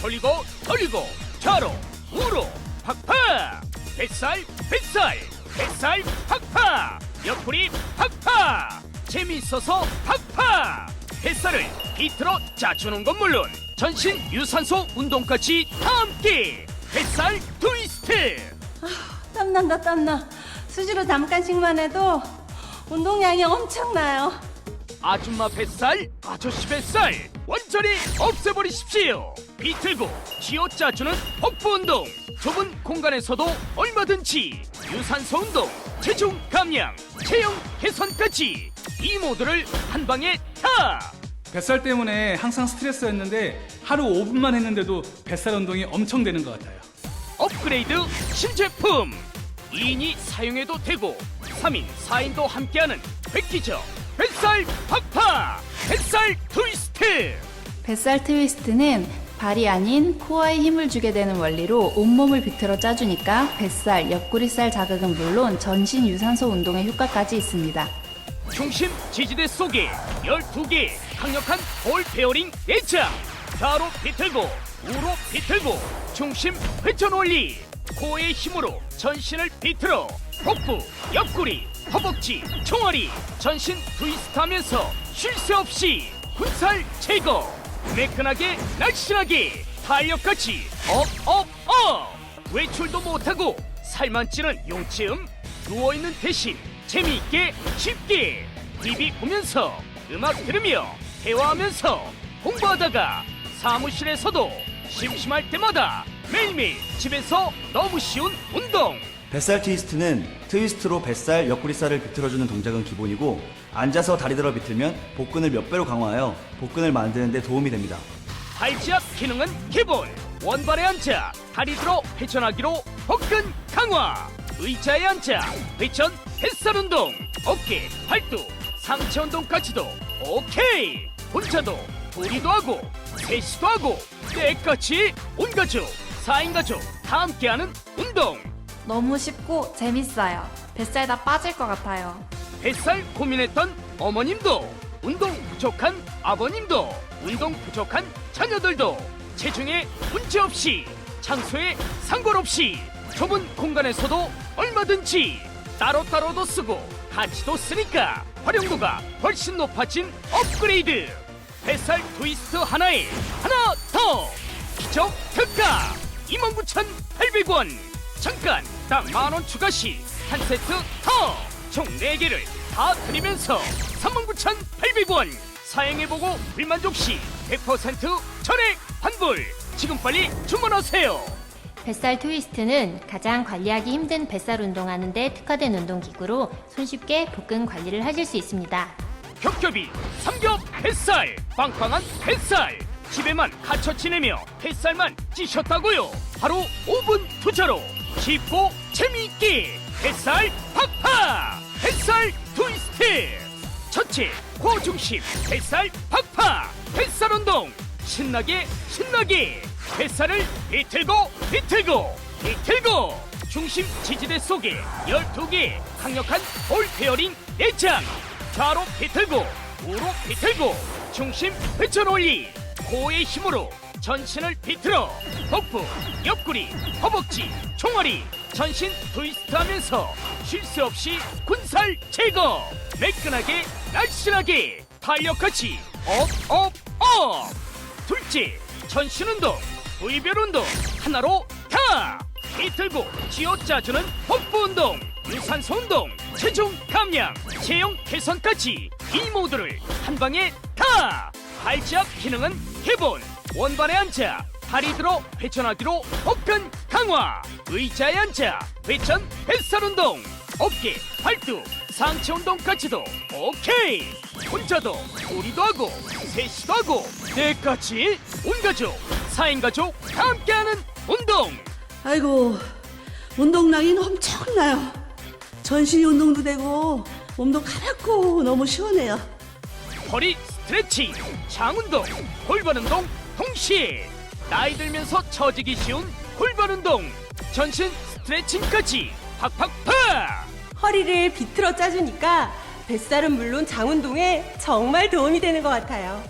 돌리고 돌리고. 좌로 우로. 팍팍. 뱃살 뱃살. 뱃살 팍팍. 옆구리 팍팍. 재미있어서 팍팍. 뱃살을 비틀어 짜주는 건 물론 전신 유산소 운동까지 다 함께. 뱃살 트위스트. 땀난다 땀나. 수시로 잠깐씩만 해도 운동량이 엄청나요. 아줌마 뱃살, 아저씨 뱃살. 완전히 없애버리십시오. 비틀고 쥐어짜주는 복부 운동. 좁은 공간에서도 얼마든지 유산소 운동, 체중 감량, 체형 개선까지 이 모두를 한 방에 다. 뱃살 때문에 항상 스트레스였는데 하루 5분만 했는데도 뱃살 운동이 엄청 되는 것 같아요. 업그레이드 신제품 2인이 사용해도 되고 3인, 4인도 함께하는 획기적 뱃살 팍팍 뱃살 트위스트 뱃살 트위스트는 발이 아닌 코어에 힘을 주게 되는 원리로 온몸을 비틀어 짜주니까 뱃살, 옆구리살 자극은 물론 전신 유산소 운동의 효과까지 있습니다. 중심 지지대 속에 12개 강력한 볼 베어링 내장 좌로 비틀고 우로 비틀고 중심 회전 원리. 코어의 힘으로 전신을 비틀어 복부, 옆구리, 허벅지, 총알이 전신 트위스트하면서 쉴 새 없이 군살 제거 매끈하게 날씬하게 탄력까지 업업업 외출도 못하고 살만 찌는 용치음 누워있는 대신 재미있게 쉽게 TV 보면서 음악 들으며 대화하면서 공부하다가 사무실에서도 심심할 때마다 매일매일 집에서 너무 쉬운 운동 뱃살 트위스트는 트위스트로 뱃살, 옆구리살을 비틀어주는 동작은 기본이고 앉아서 다리 들어 비틀면 복근을 몇 배로 강화하여 복근을 만드는 데 도움이 됩니다. 발지압 기능은 기본. 원발에 앉아 다리 들어 회전하기로 복근 강화. 의자에 앉아 회전 뱃살 운동 어깨 팔뚝 상체 운동까지도 오케이. 혼자도 둘이도 하고 셋이도 하고 때까지 온 가족 4인 가족 다 함께하는 운동 너무 쉽고 재밌어요. 뱃살 다 빠질 것 같아요. 뱃살 고민했던 어머님도 운동 부족한 아버님도 운동 부족한 자녀들도 체중에 문제 없이 장소에 상관없이 좁은 공간에서도 얼마든지 따로따로도 쓰고 같이도 쓰니까 활용도가 훨씬 높아진 업그레이드 뱃살 트위스트 하나에 하나 더 기적 특가 29,800원 잠깐 딱 만 원 추가 시 한 세트 더! 총 4개를 다 드리면서 39,800원! 사용해보고 불만족 시 100% 전액 환불! 지금 빨리 주문하세요! 뱃살 트위스트는 가장 관리하기 힘든 뱃살 운동하는 데 특화된 운동기구로 손쉽게 복근 관리를 하실 수 있습니다. 겹겹이 삼겹 뱃살! 빵빵한 뱃살! 집에만 갇혀 지내며 뱃살만 찌셨다고요! 바로 5분 투자로 쉽고 재미있게 뱃살 팍팍! 뱃살 트위스트! 전체 코어 중심 뱃살 팍팍! 뱃살 운동 신나게 신나게! 뱃살을 비틀고 비틀고 비틀고! 중심 지지대 속에 12개 강력한 볼 베어링 내장! 좌로 비틀고 우로 비틀고! 중심 회전 올리 코어의 힘으로 전신을 비틀어. 복부, 옆구리, 허벅지, 총알이 전신 트위스트하면서 쉴 새 없이 군살 제거. 매끈하게 날씬하게 탄력같이 업업업. 둘째 전신 운동 부위별 운동 하나로 다. 비틀고 쥐어 짜주는 복부 운동 유산소 운동 체중 감량 체형 개선까지 이 모두를 한 방에 다. 발지압 기능은 기본 원반에 앉아 다리 들어 회전하기로 복근 강화 의자에 앉아 회전 뱃살 운동 어깨 팔뚝 상체 운동까지도 오케이. 혼자도 우리도 하고 셋이도 하고 넷까지 온 가족 4인 가족 다 함께하는 운동. 아이고 운동량이 엄청나요. 전신 운동도 되고 몸도 가볍고 너무 시원해요. 허리 스트레칭, 장 운동, 골반 운동 동시에 나이 들면서 처지기 쉬운 골반 운동, 전신 스트레칭까지 팍팍팍! 허리를 비틀어 짜주니까 뱃살은 물론 장 운동에 정말 도움이 되는 것 같아요.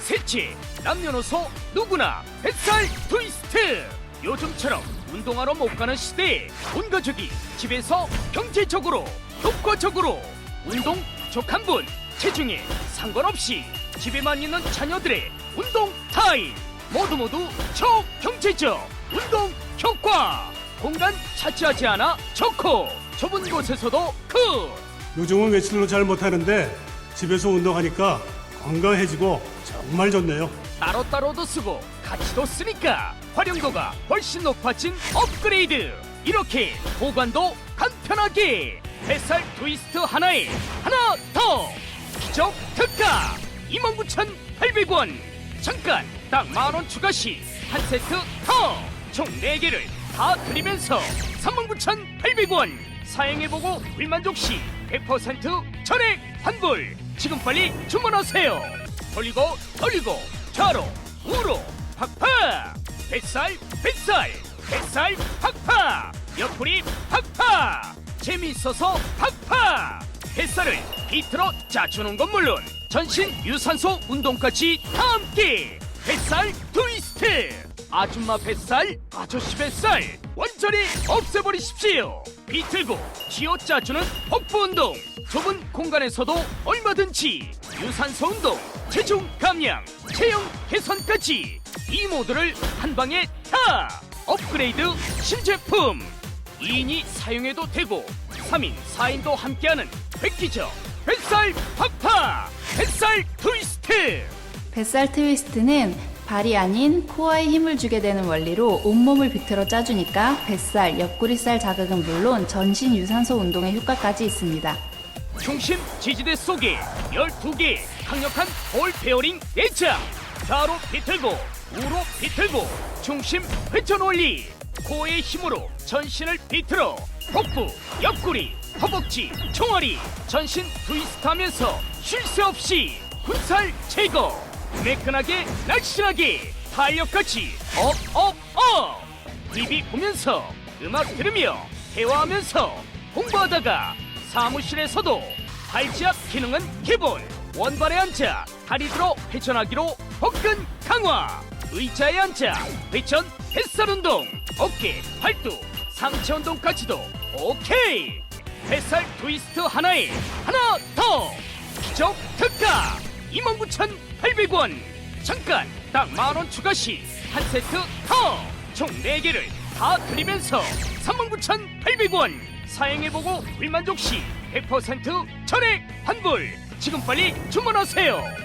세치 남녀노소 누구나 뱃살 트위스트 요즘처럼 운동하러 못 가는 시대에 온 가족이 집에서 경제적으로 효과적으로 운동 부족한 분 체중에 상관없이 집에만 있는 자녀들의 운동 타임. 모두 모두 초경제적 운동 효과. 공간 차지하지 않아 좋고 좁은 곳에서도 굿 요즘은 외출로 잘 못하는데 집에서 운동하니까 건강해지고 정말 좋네요. 따로따로도 쓰고 같이도 쓰니까 활용도가 훨씬 높아진 업그레이드. 이렇게 보관도 간편하게. 뱃살 트위스트 하나에 하나 더. 기적 특가 29,800원 잠깐 딱 만원 추가 시. 한 세트 더 총 4개를 다 드리면서 39,800원. 사용해보고 불만족 시 100% 전액 환불. 지금 빨리 주문하세요. 돌리고 돌리고. 좌로 우로. 팍팍. 뱃살 뱃살. 뱃살 팍팍. 옆구리 팍팍. 재미있어서 팍팍. 뱃살을 비틀어 짜주는 건 물론 전신 유산소 운동까지 다 함께. 뱃살 트위스트. 아줌마 뱃살 아저씨 뱃살 완전히 없애버리십시오. 비틀고 쥐어 짜주는 복부 운동. 좁은 공간에서도 얼마든지 유산소 운동 체중 감량 체형 개선까지 이 모두를 한 방에 다 업그레이드 신제품. 2인이 사용해도 되고 3인 4인도 함께하는 획기적 뱃살 팍팍 뱃살 트위스트. 뱃살 트위스트는 발이 아닌 코어에 힘을 주게 되는 원리로 온몸을 비틀어 짜주니까 뱃살, 옆구리살 자극은 물론 전신 유산소 운동의 효과까지 있습니다. 중심 지지대 속에 12개 강력한 볼 베어링 내장 좌로 비틀고 우로 비틀고 중심 회전 원리. 코어의 힘으로 전신을 비틀어. 복부, 옆구리, 허벅지, 총알이 전신 트위스트하면서 쉴 새 없이 군살 제거 매끈하게 날씬하게 탄력까지 업업업 TV 보면서 음악 들으며 대화하면서 공부하다가 사무실에서도 발지압 기능은 기본 원발에 앉아 다리 들어 회전하기로 복근 강화 의자에 앉아 회전 뱃살 운동 어깨 팔뚝 상체 운동까지도 오케이. 뱃살 트위스트 하나에 하나 더 기적 특가 29,800원! 잠깐 딱 만 원 추가 시 한 세트 더총 4개를 다 드리면서 39,800원! 사용해보고 불만족 시 100% 전액 환불! 지금 빨리 주문하세요